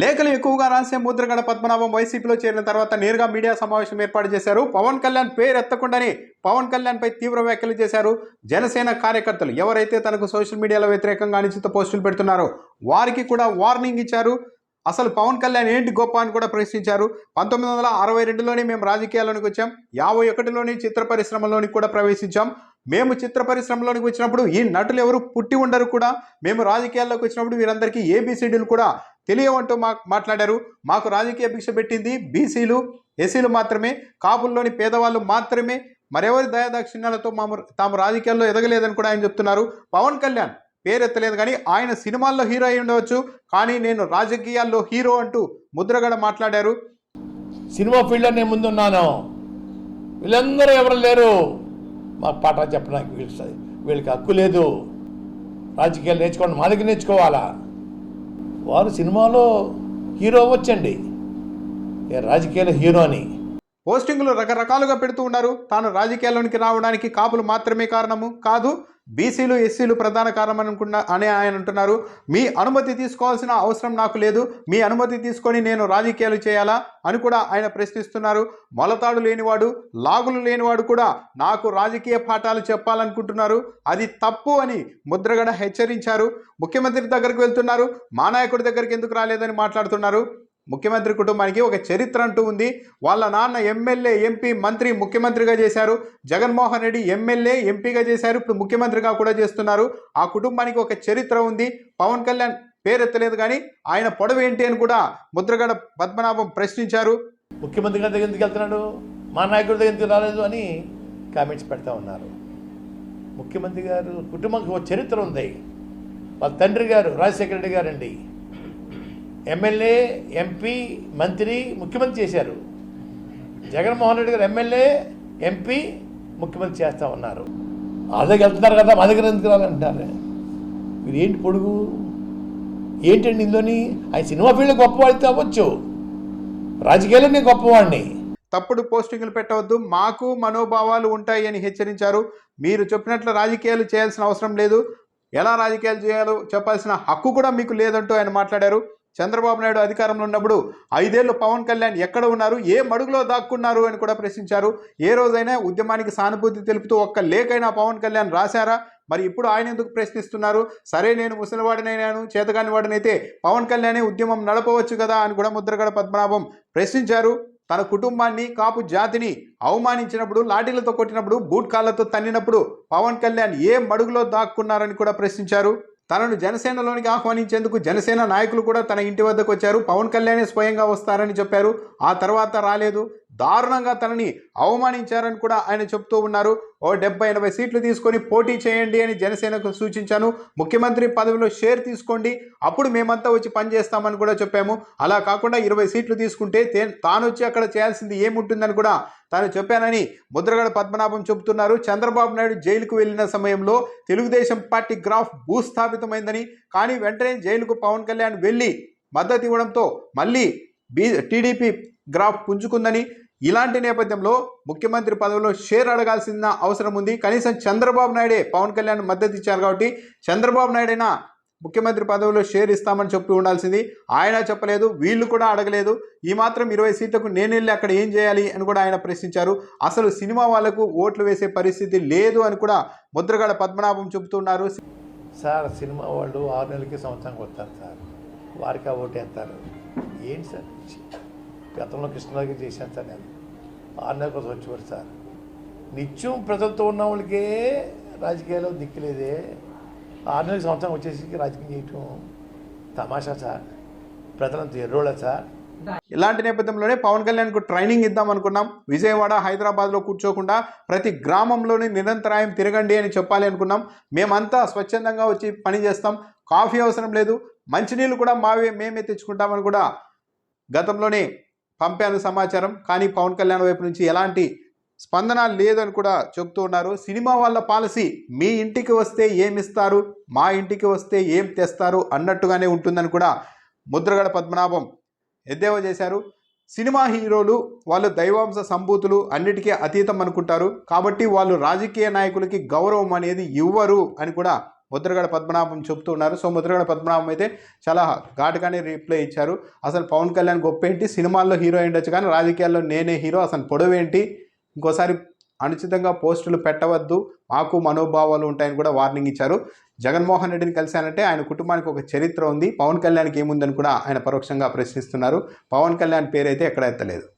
లేఖలు ఎక్కువగా రాసే ముద్రగడ పద్మనాభం వైసీపీలో చేరిన తర్వాత నేరుగా మీడియా సమావేశం ఏర్పాటు చేశారు. పవన్ కళ్యాణ్ పేరు ఎత్తకుండానే పవన్ కళ్యాణ్పై తీవ్ర వ్యాఖ్యలు చేశారు. జనసేన కార్యకర్తలు ఎవరైతే తనకు సోషల్ మీడియాలో వ్యతిరేకంగా అనుచిత పోస్టులు పెడుతున్నారో వారికి కూడా వార్నింగ్ ఇచ్చారు. అసలు పవన్ కళ్యాణ్ ఏంటి గొప్ప అని కూడా ప్రశ్నించారు. పంతొమ్మిది వందల అరవై రెండులోనే మేము రాజకీయాల్లోనికి వచ్చాం. యాభై ఒకటిలోని చిత్ర పరిశ్రమలోనికి కూడా ప్రవేశించాం. మేము చిత్ర పరిశ్రమలోనికి వచ్చినప్పుడు ఈ నటులు ఎవరు పుట్టి ఉండరు కూడా. మేము రాజకీయాల్లోకి వచ్చినప్పుడు వీరందరికీ ఏబీసీడీలు కూడా తెలియవంటూ మా మాట్లాడారు. మాకు రాజకీయ భిక్ష పెట్టింది బీసీలు ఎస్సీలు మాత్రమే. కాపుల్లోని పేదవాళ్ళు మాత్రమే. మరెవరి దయాదాక్షిణ్యాలతో మాము తాము రాజకీయాల్లో ఎదగలేదని కూడా ఆయన చెప్తున్నారు. పవన్ కళ్యాణ్ పేరెత్తలేదు కానీ ఆయన సినిమాల్లో హీరో అయి ఉండవచ్చు. కానీ నేను రాజకీయాల్లో హీరో అంటూ ముద్రగడ మాట్లాడారు. సినిమా ఫీల్డ్లో నేను ముందున్నాను. వీళ్ళందరూ ఎవరు లేరు? మాకు పాఠాలు చెప్పడానికి వీళ్ళు వీళ్ళకి హక్కు లేదు. రాజకీయాలు నేర్చుకోండి. మా దగ్గర నేర్చుకోవాలా? వారు సినిమాలో హీరో అవ్వచ్చండి. ఏ రాజకీయాల హీరో అని. పోస్టింగులు రకరకాలుగా పెడుతూ ఉన్నారు. తాను రాజకీయాల్లోనికి రావడానికి కాపులు మాత్రమే కారణము కాదు. బీసీలు ఎస్సీలు ప్రధాన కారణం అనుకున్న అని ఆయన అంటున్నారు. మీ అనుమతి తీసుకోవాల్సిన అవసరం నాకు లేదు. మీ అనుమతి తీసుకొని నేను రాజకీయాలు చేయాలా అని కూడా ఆయన ప్రశ్నిస్తున్నారు. మొలతాడు లేనివాడు లాగులు లేనివాడు కూడా నాకు రాజకీయ పాఠాలు చెప్పాలనుకుంటున్నారు. అది తప్పు అని ముద్రగడ హెచ్చరించారు. ముఖ్యమంత్రి దగ్గరికి వెళ్తున్నారు. మా నాయకుడి దగ్గరికి ఎందుకు రాలేదని మాట్లాడుతున్నారు. ముఖ్యమంత్రి కుటుంబానికి ఒక చరిత్ర అంటూ ఉంది. వాళ్ళ నాన్న ఎమ్మెల్యే ఎంపీ మంత్రి ముఖ్యమంత్రిగా చేశారు. జగన్మోహన్ రెడ్డి ఎమ్మెల్యే ఎంపీగా చేశారు. ఇప్పుడు ముఖ్యమంత్రిగా కూడా చేస్తున్నారు. ఆ కుటుంబానికి ఒక చరిత్ర ఉంది. పవన్ కళ్యాణ్ పేరెత్తలేదు కానీ ఆయన పొడవు ఏంటి అని కూడా ముద్రగడ పద్మనాభం ప్రశ్నించారు. ముఖ్యమంత్రి గారి దగ్గర ఎందుకు వెళ్తున్నాడు? మా నాయకుడి దగ్గర ఎందుకు రాలేదు అని కామెంట్స్ పెడతా ఉన్నారు. ముఖ్యమంత్రి గారు కుటుంబానికి ఒక చరిత్ర ఉంది. వాళ్ళ తండ్రి గారు రాజశేఖర రెడ్డి గారండి. ఎమ్మెల్యే ఎంపీ మంత్రి ముఖ్యమంత్రి చేశారు. జగన్మోహన్ రెడ్డి గారు ఎమ్మెల్యే ఎంపీ ముఖ్యమంత్రి చేస్తూ ఉన్నారు. వాళ్ళ వెళ్తున్నారు కదా మా దగ్గర ఎందుకు రాలంటారు? మీరు ఏంటి పొడుగు? ఏంటండి ఇందులోని? ఆయన సినిమా ఫీల్డ్ గొప్పవాడితే అవ్వచ్చు. రాజకీయాల్లో నేను గొప్పవాడిని. తప్పుడు పోస్టింగ్లు పెట్టవద్దు మాకు మనోభావాలు ఉంటాయి అని హెచ్చరించారు. మీరు చెప్పినట్లు రాజకీయాలు చేయాల్సిన అవసరం లేదు. ఎలా రాజకీయాలు చేయాలో చెప్పాల్సిన హక్కు కూడా మీకు లేదంటూ ఆయన మాట్లాడారు. చంద్రబాబు నాయుడు అధికారంలో ఉన్నప్పుడు ఐదేళ్ళు పవన్ కళ్యాణ్ ఎక్కడ ఉన్నారు? ఏ మడుగులో దాక్కున్నారు అని కూడా ప్రశ్నించారు. ఏ రోజైనా ఉద్యమానికి సానుభూతి తెలుపుతూ ఒక్క లేఖైనా పవన్ కళ్యాణ్ రాశారా? మరి ఇప్పుడు ఆయన ఎందుకు ప్రశ్నిస్తున్నారు? సరే నేను ముసలివాడినైనాను చేతగాని వాడినైతే పవన్ కళ్యాణే ఉద్యమం నడపవచ్చు కదా అని కూడా ముద్రగడ పద్మనాభం ప్రశ్నించారు. తన కుటుంబాన్ని కాపు జాతిని అవమానించినప్పుడు లాఠీలతో కొట్టినప్పుడు బూట్ కాళ్ళతో తన్నినప్పుడు పవన్ కళ్యాణ్ ఏ మడుగులో దాక్కున్నారని కూడా ప్రశ్నించారు. తనను జనసేనలోనికి ఆహ్వానించేందుకు జనసేన నాయకులు కూడా తన ఇంటి వద్దకు వచ్చారు. పవన్ కళ్యాణే స్వయంగా వస్తారని చెప్పారు. ఆ తర్వాత రాలేదు. దారుణంగా తనని అవమానించారని కూడా ఆయన చెప్తూ ఉన్నారు. ఓ డెబ్బై ఎనభై సీట్లు తీసుకొని పోటీ చేయండి అని జనసేనకు సూచించాను. ముఖ్యమంత్రి పదవిలో షేర్ తీసుకోండి. అప్పుడు మేమంతా వచ్చి పనిచేస్తామని కూడా చెప్పాము. అలా కాకుండా ఇరవై సీట్లు తీసుకుంటే తే- తాను వచ్చి అక్కడ చేయాల్సింది ఏముంటుందని కూడా తాను చెప్పానని ముద్రగడ పద్మనాభం చెబుతున్నారు. చంద్రబాబు నాయుడు జైలుకు వెళ్ళిన సమయంలో తెలుగుదేశం పార్టీ గ్రాఫ్ భూస్థాపితమైందని కానీ వెంటనే జైలుకు పవన్ కళ్యాణ్ వెళ్ళి మద్దతు ఇవ్వడంతో మళ్ళీ బీ టీడీపీ గ్రాఫ్ పుంజుకుందని ఇలాంటి నేపథ్యంలో ముఖ్యమంత్రి పదవిలో షేర్ అడగాల్సిన అవసరం ఉంది. కనీసం చంద్రబాబు నాయుడే పవన్ కళ్యాణ్ మద్దతు ఇచ్చారు కాబట్టి చంద్రబాబు నాయుడైనా ముఖ్యమంత్రి పదవిలో షేర్ ఇస్తామని చెప్పి ఉండాల్సింది. ఆయన చెప్పలేదు వీళ్ళు కూడా అడగలేదు. ఈ మాత్రం ఇరవై సీట్లకు నేను వెళ్ళి అక్కడ ఏం చేయాలి అని కూడా ఆయన ప్రశ్నించారు. అసలు సినిమా వాళ్ళకు ఓట్లు వేసే పరిస్థితి లేదు అని కూడా ముద్రగడ పద్మనాభం చెబుతున్నారు. సార్ సినిమా వాళ్ళు ఆరు నెలలకి సంవత్సరానికి వస్తారు సార్. వారికి ఓటు వేస్తారు ఏంటి సార్? గతంలో కృష్ణరాజు చేశాను సార్ నేను. ఆరు కోసం వచ్చేవాడు సార్. నిత్యం ప్రజలతో ఉన్న వాళ్ళకే రాజకీయాల్లో దిక్కులేదే ఆరు నెలల సంవత్సరం వచ్చేసరికి రాజకీయం చేయటం తమాషా సార్. ప్రజలంతా ఎర్రోళ్ళ సార్. ఇలాంటి నేపథ్యంలోనే పవన్ కళ్యాణ్కు ట్రైనింగ్ ఇద్దాం అనుకున్నాం. విజయవాడ హైదరాబాద్లో కూర్చోకుండా ప్రతి గ్రామంలోని నిరంతరాయం తిరగండి అని చెప్పాలి అనుకున్నాం. మేమంతా స్వచ్ఛందంగా వచ్చి పని చేస్తాం. కాఫీ అవసరం లేదు. మంచినీళ్ళు కూడా మావే మేమే తెచ్చుకుంటామని కూడా గతంలోనే పంపాను సమాచారం. కానీ పవన్ కళ్యాణ్ వైపు నుంచి ఎలాంటి స్పందన లేదని కూడా చెప్తూ ఉన్నారు. సినిమా వాళ్ళ పాలసీ మీ ఇంటికి వస్తే ఏమిస్తారు మా ఇంటికి వస్తే ఏం తెస్తారు అన్నట్టుగానే ఉంటుందని కూడా ముద్రగడ పద్మనాభం ఎద్దేవా చేశారు. సినిమా హీరోలు వాళ్ళు దైవాంశ సంభూతులు అన్నిటికీ అతీతం అనుకుంటారు. కాబట్టి వాళ్ళు రాజకీయ నాయకులకి గౌరవం అనేది ఇవ్వరు అని కూడా ముద్రగడ పద్మనాభం చెప్తూ ఉన్నారు. సో ముద్రగడ పద్మనాభం అయితే చాలా ఘాటుగానే రిప్లై ఇచ్చారు. అసలు పవన్ కళ్యాణ్ గొప్ప ఏంటి సినిమాల్లో హీరో ఉండొచ్చు కానీ రాజకీయాల్లో నేనే హీరో అసలు పొడవేంటి? ఇంకోసారి అనుచితంగా పోస్టులు పెట్టవద్దు. మాకు మనోభావాలు ఉంటాయని కూడా వార్నింగ్ ఇచ్చారు. జగన్మోహన్ రెడ్డిని కలిశానంటే ఆయన కుటుంబానికి ఒక చరిత్ర ఉంది. పవన్ కళ్యాణ్కి ఏముందని కూడా ఆయన పరోక్షంగా ప్రశ్నిస్తున్నారు. పవన్ కళ్యాణ్ పేరైతే ఎక్కడ ఎత్తలేదు.